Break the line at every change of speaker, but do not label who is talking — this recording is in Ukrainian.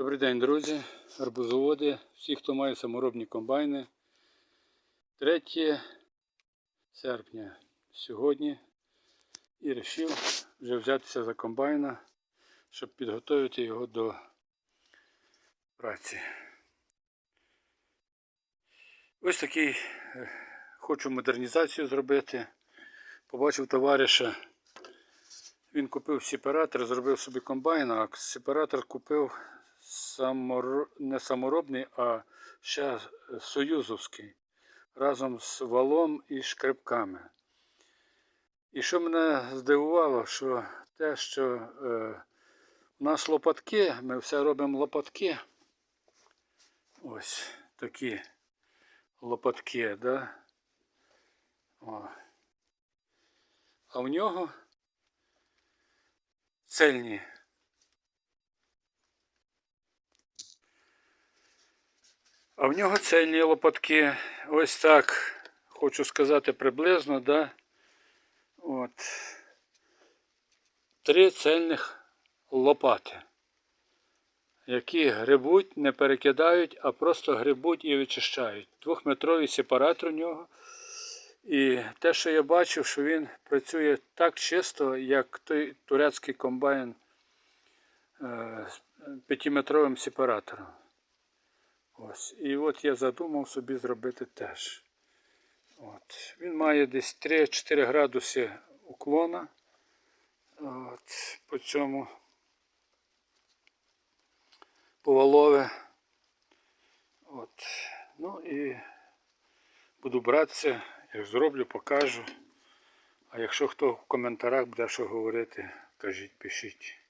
Добрий день, друзі, арбузоводи, всі, хто має саморобні комбайни. 3 серпня сьогодні і вирішив вже взятися за комбайна, щоб підготувати його до праці. Ось такий е, хочу модернізацію зробити. Побачив товариша. Він купив сепаратор, зробив собі комбайн, а сепаратор купив самор... не саморобний, а ще союзовський. Разом з валом і шкребками. І що мене здивувало, що те, що е, у нас лопатки, ми все робимо лопатки. Ось такі лопатки, да? О. А в нього цельні. А в нього цельні лопатки. Ось так. Хочу сказати приблизно, да? От. Три цельних лопати, які грибуть, не перекидають, а просто грибуть і вичищають. Двохметровий сепаратор у нього. І те, що я бачив, що він працює так чисто, як той турецький комбайн е, з п'ятиметровим сепаратором. Ось. І от я задумав собі зробити теж. От. Він має десь 3-4 градуси уклона. От. По цьому повалове. От. Ну і буду братися, як зроблю, покажу. А якщо хто в коментарях буде що говорити, кажіть, пишіть.